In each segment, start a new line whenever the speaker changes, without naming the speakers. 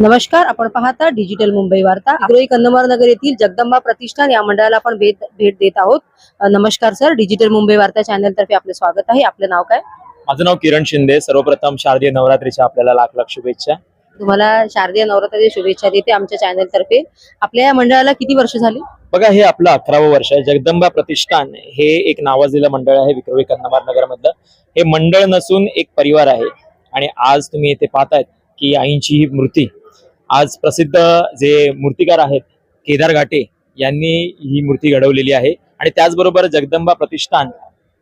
नमस्कार आपण पाहता डिजिटल मुंबई वार्ता. विक्रोळी कंदमार नगर येथील जगदंबा प्रतिष्ठान या मंडळाला आपण भेट भेट देत आहोत. नमस्कार सर डिजिटल मुंबई वार्ता चॅनल तर्फे आपले स्वागत आहे. आपलं नाव काय?
माझं नाव किरण शिंदे. सर्वप्रथम शारदीय नवरात्रीच्या आपल्याला लाख लाख शुभेच्छा.
तुम्हाला शारदीय नवरात्राची शुभेच्छा देते आमच्या चॅनल तर्फे. आपल्या या मंडळाला किती वर्ष झाली?
बघा हे आपलं अकरावं वर्ष आहे. जगदंबा प्रतिष्ठान हे एक नावाजलेलं मंडळ आहे विक्रोळी कंदमार नगर मधलं हे मंडळ नसून एक परिवार आहे. आणि आज तुम्ही इथे पाहतायत की आईंची ही मूर्ती आज प्रसिद्ध जे मूर्तिकार आहेत केदार घाटे यांनी ही मूर्ती घडवलेली आहे. आणि त्याचबरोबर जगदंबा प्रतिष्ठान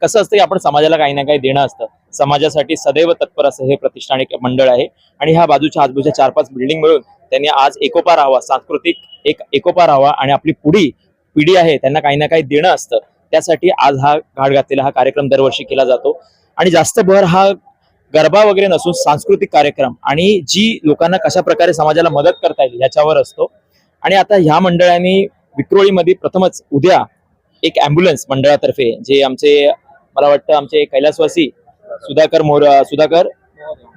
कसं असतं की आपण समाजाला काही ना काही देणं असतं. समाजासाठी सदैव तत्पर असं हे प्रतिष्ठान एक मंडळ आहे. आणि ह्या बाजूच्या आजूबाजूच्या चार पाच बिल्डिंग मिळून त्यांनी आज एकोपा राहावा सांस्कृतिक एक एकोपा राहावा आणि आपली पुढी पिढी आहे त्यांना काही ना काही देणं असतं. त्यासाठी आज हा घाट घातलेला हा कार्यक्रम दरवर्षी केला जातो. आणि जास्त भर हा गरबा वगैरे नसून सांस्कृतिक कार्यक्रम आणि जी लोकांना कशा प्रकारे समाजाला मदत करता येईल याच्यावर असतो. आणि आता ह्या मंडळाने विक्रोळीमध्ये प्रथमच उद्या एक अँब्युलन्स मंडळातर्फे जे आमचे मला वाटतं आमचे कैलासवासी सुधाकर मोर सुधाकर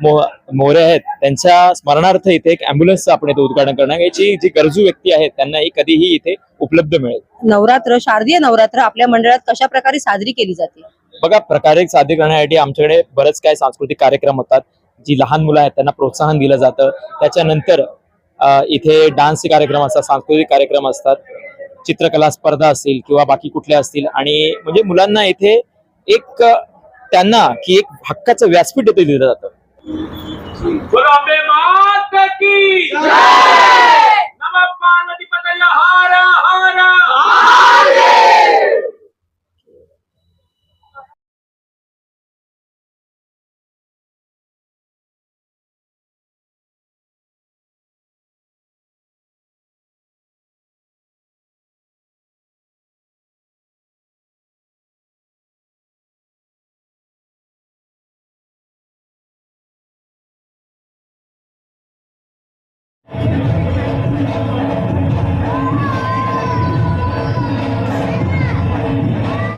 मोहरे आहेत त्यांच्या स्मरणार्थ इथे एक अँब्युलन्सचं आपण इथे उद्घाटन करणार. याची जी गरजू व्यक्ती आहेत त्यांना ही कधीही इथे उपलब्ध मिळेल.
नवरात्र शारदीय नवरात्र आपल्या मंडळात कशा प्रकारे साजरी केली जाते?
बघा प्रकारे साध्य करण्यासाठी आमच्याकडे बरेच काय सांस्कृतिक कार्यक्रम होतात जी लहान मुलं आहेत त्यांना प्रोत्साहन दिलं जातं. त्याच्यानंतर इथे डान्सचे कार्यक्रम असतात सांस्कृतिक कार्यक्रम असतात चित्रकला स्पर्धा असतील किंवा बाकी कुठल्या असतील. आणि म्हणजे मुलांना इथे एक त्यांना की एक हक्काचं व्यासपीठ इथे दिलं जातं.
की Música